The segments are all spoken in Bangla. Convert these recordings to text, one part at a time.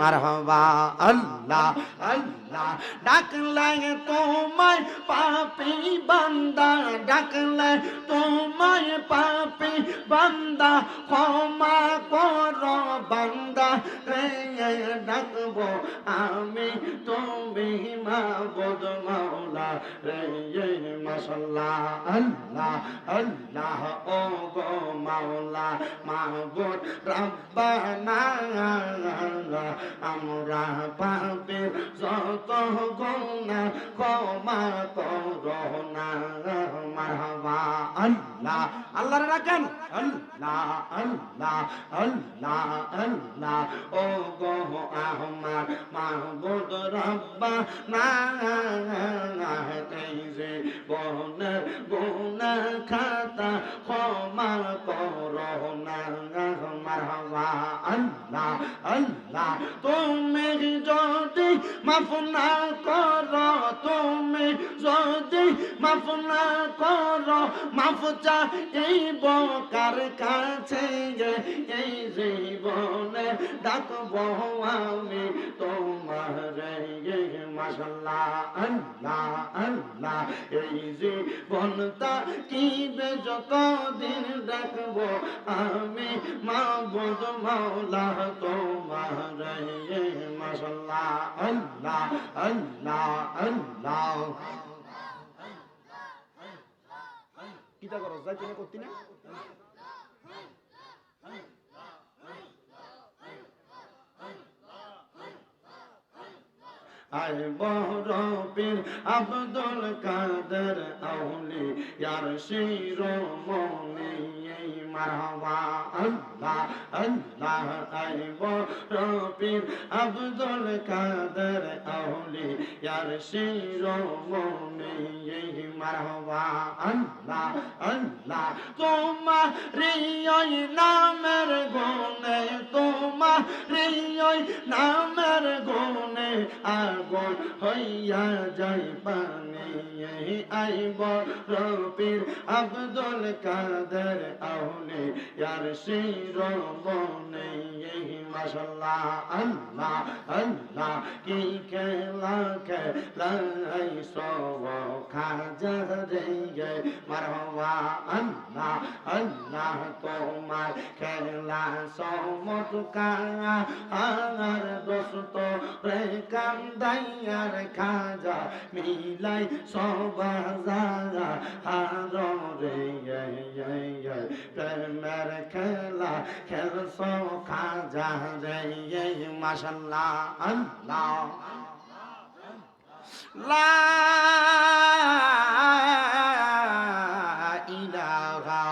মারহবা, আল্লাহ আল্লাহ ডাকলে তোমায় পাপি বান্দা ডাকলে তোমায় পাপি বান্দা, ক্ষমা কর বান্দা, রে ডাকবো আমি, তুমি মাবুদ মাওলা, রে মাশাল্লাহ, আল্লাহ আল্লাহ ও গো মাওলা, মাবুদ রব্বানা। আমরা পাপে যত গুণা ক্ষমা করো না মারহাবা আল্লাহ। আল্লাহ রাখেন আল্লাহ আল্লাহ আল্লাহ আল্লাহ। ও গো আমার মাহবুদ রব্বা না এই যে বনের গুনা খাতা ক্ষমা করো না মারহাবা আল্লাহ আল্লাহ। তুমি যদি মাফ না করো তুমি, যদি মাফ না করো, মাফ চাইব কার কাছে এই জীবনে ডাকবো আমি তোমার গে মাসাল্লাহ আল্লাহ আল্লাহ, এই জীবনটা কি যতদিন ডাকবো আমি মাবুদ মাওলা তোমার গে মাসাল্লাহ আল্লাহ আল্লাহ আল্লাহ কিতা করো? যাই তুমি করতি না। আয় বহরবীর আব্দুল কাদের আউলি ইয়ার শিরোমণি। মারহাবা আল্লাহ আল্লাহ আয় বহরবীর আব্দুল কাদের আউলি ইয়ার শিরোমণি এই মারহাবা আল্লাহ আল্লাহ তোমার ওই নামের গুণে, তোমার ওই নামের গুণে আগুন হইয়া যাই পানি। আইব রবির আব্দুল কাদের আউলে ইয়ার শিরোমণি মাশাল্লাহ, আল্লাহ আল্লাহ, কি খেলা খেলাই সব খাজা রে মারহবা, আল্লাহ আল্লাহ, তোমার খেলা সমতকার আর দোস্ত রে কান্দাইয়ার খাজা মিলাই সবাজা হার রে প্রেমের খেলা খেলছ খাজা রে মাসাল্লাহ আল্লাহ। লা ইলাহা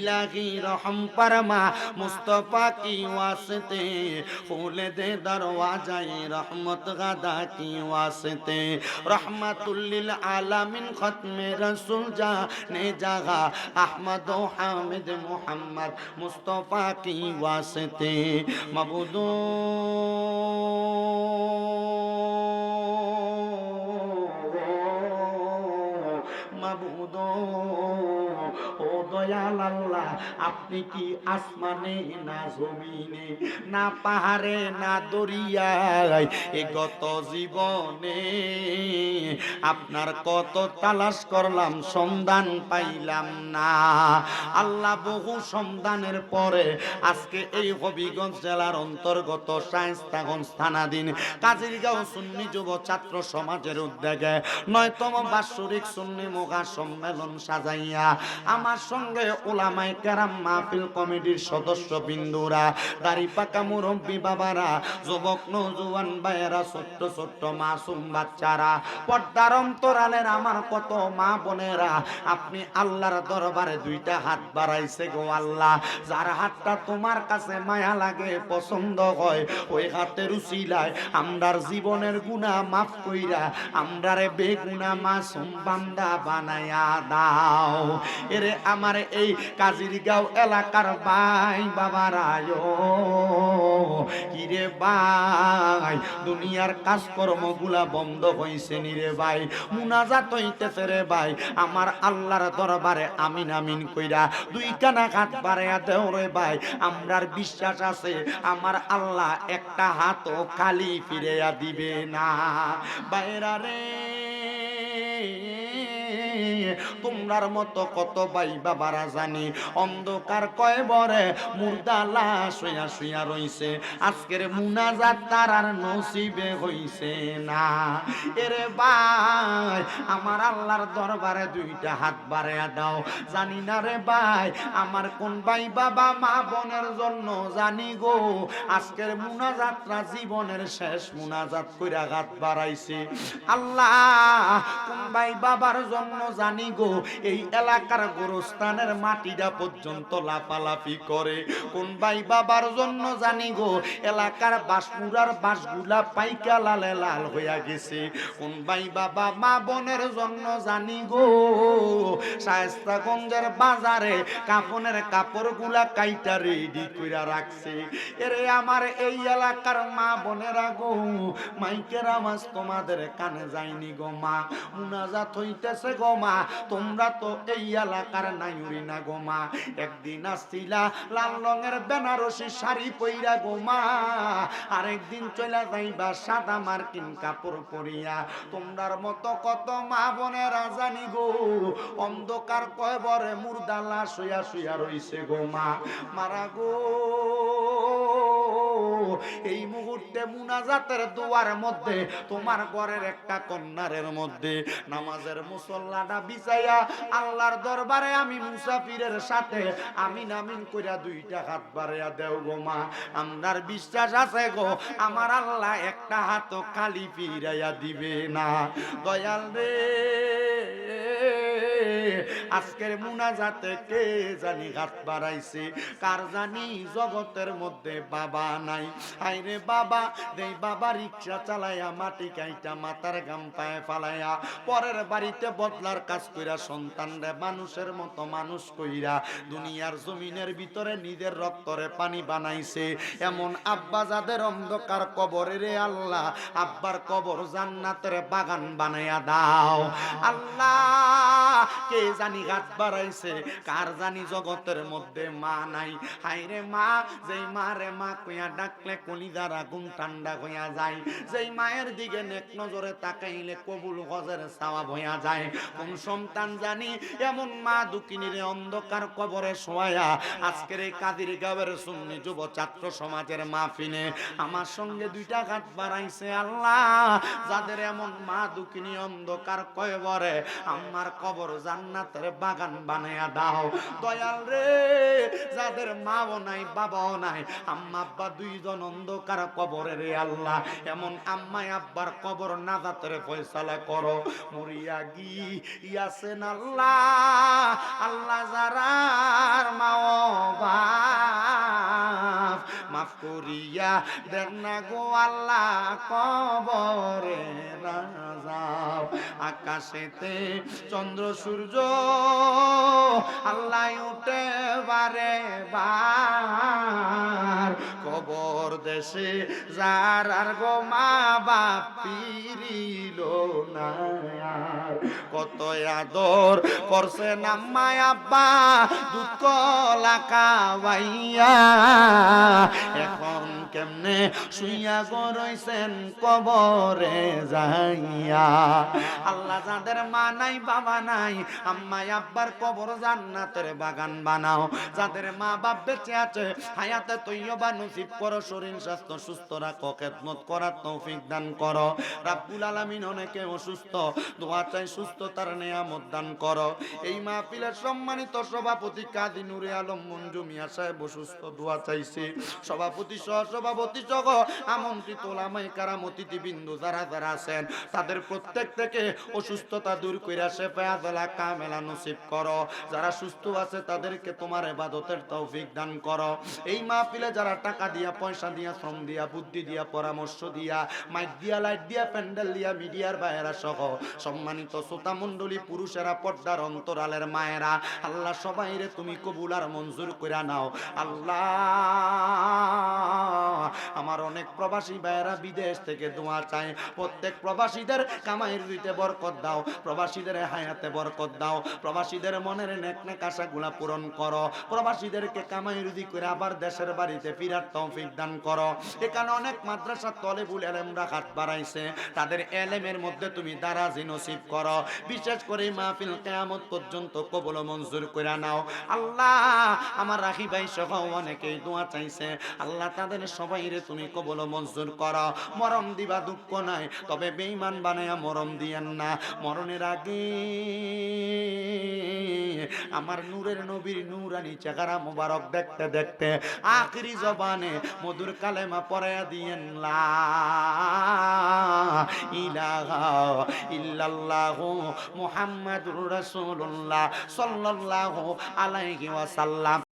ইলাহি রহম পরমা মুস্তফা কি ওয়াসতে? খুলে দে দরওয়াজায়ে রহমত গাদা কি ওয়াসতে? রহমাতুল্লিল আলামিন খতমে রাসূল যা নে জাগা আহমদ ও হামিদ মোহাম্মদ মুস্তফা কি ওয়াসতে? মবুদু আল্লাহ আপনি কি আসমানে না জমিনে, না পাহাড়ে, না দরিয়ায় এ গত জীবনে? আপনার কত তালাশ করলাম, সন্ধান পাইলাম না। আল্লাহ বহু সন্ধানের পরে আজকে এই হবিগঞ্জ জেলার অন্তর্গত শায়স্তাগঞ্জ থানাধীন কাজিরগাঁও সুন্নি যুব ছাত্র সমাজের উদ্যোগে নয়তম বাৎসরিক সুন্নি মোগা সম্মেলন সাজাইয়া আমার সঙ্গে ওলামাই কেরাম মাহফিল কমিটির সদস্য বিন্দুরা দাড়ি পাকা মুরব্বী বাবারা, যুবক নৌজুয়ান ভাইয়েরা, ছোট্ট ছোট্ট মাসুম বাচ্চারা, পর্দার অন্তরালের আমার কত মা বোনেরা, আপনি আল্লাহর দরবারে দুইটা হাত বাড়াইছে গো আল্লাহ। যার হাতটা তোমার কাছে মায়া লাগে, পছন্দ হয়, ওই হাতের উচিলায় আমরার জীবনের গুণা মাফ কইরা আমরারে বেগুনা মাসুম বান্দা বানায়া দাও। এরে আমার এই কাজিরগাঁও এলাকার ভাই বাবারায়। কিরে ভাই, দুনিয়ার কাজকর্মগুলা বন্ধ হইছে নি রে ভাই, মুনাজাত হইতেছে রে ভাই। আমার আল্লাহর দরবারে আমিন আমিন কইরা দুই কানা হাত বাড়াইয়া দেও রে ভাই। আমরার বিশ্বাস আছে, আমার আল্লাহ একটা হাতও খালি ফিরেয়া দিবে না। বাইরা রে তোমরার মতো কত বাই বাবারা জানি। অন্ধকার কয় বরে মুর্দা লাশ হইয়া শুইয়া রইছে। আজকের মুনাজাত তার আর নসিবে হইছে না। এরে ভাই, আমার আল্লাহর দরবারে দুইটা হাত বাড়াইয়া দাও। জানি না রে ভাই, আমার কোন ভাই বাবা মা বোনের জন্য জানি গো। আজকের মুনাজাতরা জীবনের শেষ মুনাজাত কইরা হাত বাড়াইছে। আল্লাহ, কোন ভাই বাবার জন্য জানি গো। এই এলাকার গোরস্থানের মাটিটা পর্যন্ত লাফালাফি করে। কোন ভাই বাবার জন্য জানি গো, এলাকার বাসমুরার বাসগুলা পাইকা লালে লাল হইয়া গেছে। কোন ভাই বাবা, মা বোনের জন্য জানি গো, শায়স্তাগঞ্জের বাজারে কাপনের কাপড়গুলা কাইটা রেডি কইরা রাখছে। এরে আমার এই এলাকার মা বোনেরা গো, মাইকের আওয়াজ তোমাদের কানে যায়নি গো মা। মুনাজাত হইতেছে গো মা, তোমরা তো এই এলাকার নাইউরি না গো মা। একদিন আসছিলা লাল রঙের বেনারসি শাড়ি পইরা গো মা। আরেকদিন চলে যাইবা সাদা মার্কিন কাপড় পরিয়া। তোমরার মতো কত মা বোনেরা জানি গো। অন্ধকার কয় বরে মুর্দালা শুয়া শুয়া রইছে গো মা। মারা গো। এই মুহূর্তে মুনাজাতের দুয়ার মধ্যে, তোমার ঘরের একটা কন্যারের মধ্যে নামাজের মুসল্লাটা বিছাইয়া আল্লাহর দরবারে আমি মুসাফিরের সাথে আমি নামিন কইরা দুইটা হাত বাড়াইয়া দেও গো মা। আমরার বিশ্বাস আছে গো, আমার আল্লাহ একটা হাত খালি ফিরাইয়া দিবে না। দয়াল রে। আজকের মুনাজাতে কে জানি হাত বাড়াইছে? কার জানি জগতের মধ্যে বাবা নাই? আইরে বাবা, দেই বাবা, রিক্সা চালাইয়া মাটি কাইটা মাথার গাম পায়ে ফালাইয়া পরের বাড়িতে বদলার কাজ কইরা সন্তান রে, মানুষের মতো মানুষ কইরা দুনিয়ার জমিনের ভিতরে নিজের রক্তরে পানি বানাইছে। এমন আব্বা যাদের অন্ধকার কবরে রে আল্লাহ, আব্বার কবর জান্নাতের বাগান বানাইয়া দাও। আল্লাহ, কে জানি গাছ বাড়াইছে? কার জানি জগতের মধ্যে মা নাই? হাইরে মা, যেই মা রে মা কইয়া ডাকলে কলিজার আগুন ঠান্ডা হইয়া যায়। যেই মায়ের দিকে নেক নজরে তাকাইলে কবুল হজের সাওয়াব হইয়া যায়। কোন সন্তান জানি এমন মা দুকিনীর অন্ধকার কবরে শোয়া আজকের এই কাদির গাঁয়ের সুন্নি যুব ছাত্র সমাজের মাহফিলে আমার সঙ্গে দুইটা হাত বাড়াইছে আল্লাহ। যাদের এমন মা দুকিনী অন্ধকার কয়বরে আমার কবর জান্নাতের বাগান বানাইয়া দাও। দয়াল রে, যাদের মাও নাই, বাবাও নাই, আম্মা আব্বা দুইজন অন্ধকার কবরে রে আল্লাহ। এমন আম্মাই আব্বার কবর নাজাতের ফয়সালা করো। মরিয়া গি ইয়াসেন আল্লাহ আল্লাহ যারার মাও বাপ মাফ করিয়া দেন না গো আল্লাহ কবরে রাজাও আকাশেতে চন্দ্র, সূর্য আল্লাহ উঠে বারে বার কবর দেশে যার আর গো মা বাপ পিরিল না। কত আদর করছে না আব্বা দুধ কলা এখন কেমন শুইয়া গরইছেন কবরে যাইয়া? আল্লাহ যাদের মা নাই, বাবা নাই আম্মা আব্বার কবর জান্নাতের বাগান বানাও। যাদের মা বাপ বেঁচে আছে, হায়াতে তৈয়বা নসিব করো, শরীর স্বাস্থ্য সুস্থ রাখো, খেদমত করার তৌফিক দান করো। রাব্বুল আলামিন অনেকে অসুস্থ, দোয়া চাই সুস্থতার নেয়ামত দান করো। এই মাহফিলের সম্মানিত সভাপতি কাজী নুরে আলম মঞ্জু মিয়া সাহেব অসুস্থ, দোয়া চাইছে। সভাপতি সহ সভাপতি সহ আমন্ত্রিত ওলামাই কারাম অতিথি বিন্দু যারা যারা আছেন, তাদের প্রত্যেক থেকে অসুস্থতা দূর কইরা শেফায়া দেলা কামেলা নসিব করো। যারা সুস্থ আছে, তাদেরকে তোমার ইবাদতের তৌফিক দান করো। এই মাহফিলে যারা টাকা দিয়া, পয়সা দিয়া, শ্রম দিয়া, বুদ্ধি দিয়া, পরামর্শ দিয়া, মাইক দিয়া, লাইট দিয়া, প্যান্ডেল দিয়া, মিডিয়ার বাইরা সহ সম্মানিত শ্রোতা মণ্ডলী, পুরুষেরা পর্দার অন্তরালের মায়েরা, আল্লাহ সবাইরে তুমি কবুল আর মঞ্জুর করে নাও। আল্লাহ আমার অনেক প্রবাসী ভাইয়েরা বিদেশ থেকে দোয়া চায়। প্রত্যেক প্রবাসীদের কামাইয়ের দিতে বরকত দাও। প্রবাসীদের হায়াতে বরকত দাও। প্রবাসীদের মনের নেক নেক আশাগুলা পূরণ করো। প্রবাসীদেরকে কামাই রুজি করে আবার দেশের বাড়িতে ফিরার তৌফিক দান করো। এখানে অনেক মাদ্রাসা তলেবুল এলেমরা হাত বাড়াইছে। তাদের এলেমের মধ্যে তুমি দারাজি নসিব করো। বিশেষ করে মাহফিল কেয়ামত পর্যন্ত কবল মঞ্জুর করে নাও। আল্লাহ, আমার রাখি ভাই সহ অনেকেই দোয়া চাইছে। আল্লাহ তাদের সবাই রে, তুমি কবল মঞ্জুর করো। মরম দিবা দুঃখ নাই, তবে বেঈমান বানায়া মরম দিয়েন না। মরণের আগে আমার নূরের নবীর নূরানি চেহারা মোবারক দেখতে দেখতে আখরি জবানে মধুর কালেমা পড়ায়া দিয়েন, লা ইলাহা ইল্লাল্লাহু মুহাম্মাদুর রাসূলুল্লাহ আলাইহি ওয়াসাল্লাম।